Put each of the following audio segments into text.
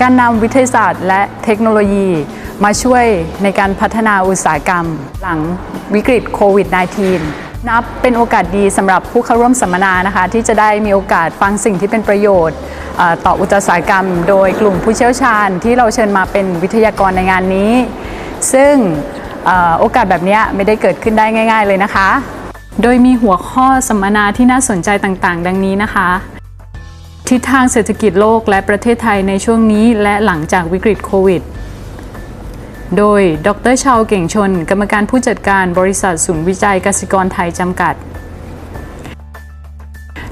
การนำวิทยาศาสตร์และเทคโนโลยีมาช่วยในการพัฒนาอุตสาหกรรม หลังวิกฤตโควิด -19 นับเป็นโอกาสดีสำหรับผู้เข้าร่วมสัมมนานะคะ ที่จะได้มีโอกาสฟังสิ่งที่เป็นประโยชน์ต่ออุตสาหกรรม โดยกลุ่มผู้เชี่ยวชาญที่เราเชิญมาเป็นวิทยากรในงานนี้ ซึ่งโอกาสแบบนี้ไม่ได้เกิดขึ้นได้ง่าย ๆ เลยนะคะ โดยมีหัวข้อสัมมนาที่น่าสนใจต่างๆ ดังนี้นะคะ ทิศทางเศรษฐกิจโลกและประเทศไทยในช่วงนี้และหลังจากวิกฤตโควิด โดย ดรชาวเก่งชน กรรมการผู้จัดการบริษัทศูนย์วิจัยกสิกรไทยจำกัด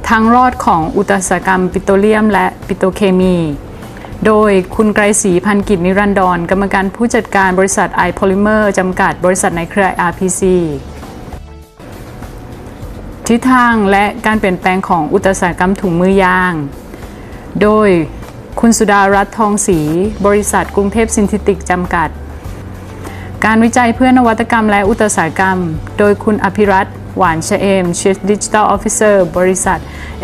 ทางรอดของอุตสาหกรรมปิโตรเลียมและปิโตรเคมี โดยคุณไกรศรีพันกิจนิรันดร กรรมการผู้จัดการบริษัทไอโพลิเมอร์จำกัด บริษัทในเครือ RPC ทิศทางและการเปลี่ยนแปลงของอุตสาหกรรมถุงมือยาง โดยคุณสุดารัตน์ทองศรีบริษัทกรุงเทพซินธิติกจำกัด การวิจัยเพื่อนวัตกรรมและอุตสาหกรรม โดยคุณอภิรัตหวานชเอม Chief Digital Officer บริษัท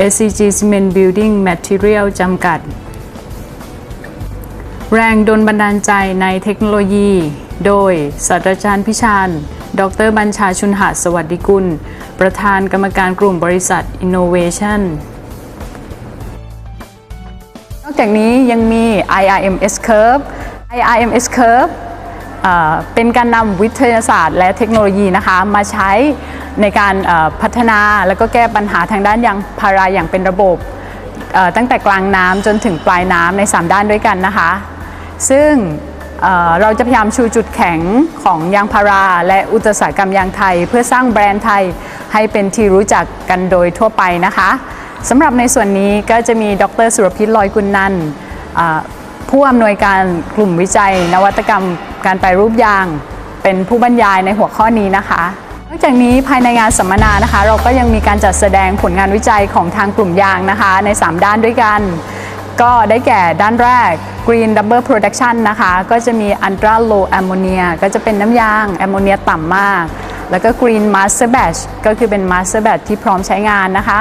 SCG Cement Building Material จำกัด แรงดลบันดาลใจในเทคโนโลยี โดยศาสตราจารย์พิชานดรบัญชาชุนหาสวัสดิกุล ประธานกรรมการกลุ่มบริษัท Innovation นอกจากนี้ยังมี IRMS Curve IRMS Curve เป็นการนำวิทยาศาสตร์และเทคโนโลยีนะคะมาใช้ในการพัฒนาและก็แก้ปัญหาทางด้านยางพาราอย่างเป็นระบบตั้งแต่กลางน้ำจนถึงปลายน้ำใน 3 ด้านด้วยกันนะคะ ซึ่งเเราจะพยายามชูจุดแข็งของยางพารา และอุตสาหกรรมยางไทย เพื่อสร้างแบรนด์ไทยให้เป็นที่รู้จักกันโดยทั่วไปนะคะ สำหรับในส่วนนี้ก็จะมีดรสุรพิษลอยกุลนันผู้อำนวยการกลุ่มวิจัย นวัตกรรมการแปรรูปยาง เป็นผู้บรรยายในหัวข้อนี้นะคะนอกจากนี้ภายในงานสัมมนานะคะ เราก็ยังมีการจัดแสดงผลงานวิจัยของทางกลุ่มยางนะคะ ใน 3 ด้านด้วยกัน ก็ได้แก่ด้านแรก Green Double Production นะคะ ก็จะมี Ultra Low Ammonia ก็จะเป็นน้ำยางแอมโมเนียต่ำมาก แล้วก็ Green Master Batch ก็คือเป็น Master Batch ที่พร้อมใช้งานนะคะ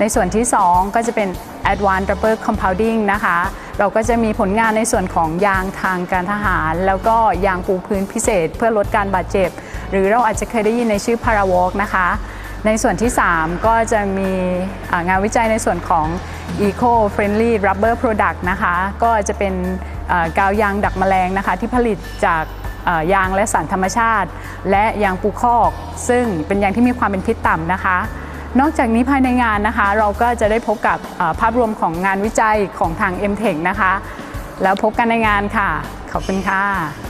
ในส่วนที่ 2 ก็จะเป็น Advanced Double Compounding นะคะ เราก็จะมีผลงานในส่วนของยางทางการทหาร แล้วก็ยางปูพื้นพิเศษ เพื่อลดการบาดเจ็บ หรือเราอาจจะเคยได้ยินในชื่อ Parawalk นะคะ ในส่วนที่ 3 ก็จะมีงานวิจัยในส่วนของ Eco Friendly Rubber Product นะคะ ก็จะเป็นกาวยางดักแมลงนะคะที่ผลิตจากยางและสารธรรมชาติ และยางปูคอก ซึ่งเป็นยางที่มีความเป็นพิษต่ำนะคะ นอกจากนี้ภายในงานนะคะ เราก็จะได้พบกับภาพรวมของงานวิจัยของทาง m t e c h นะคะ แล้วพบกันในงานค่ะ ขอบคุณค่ะ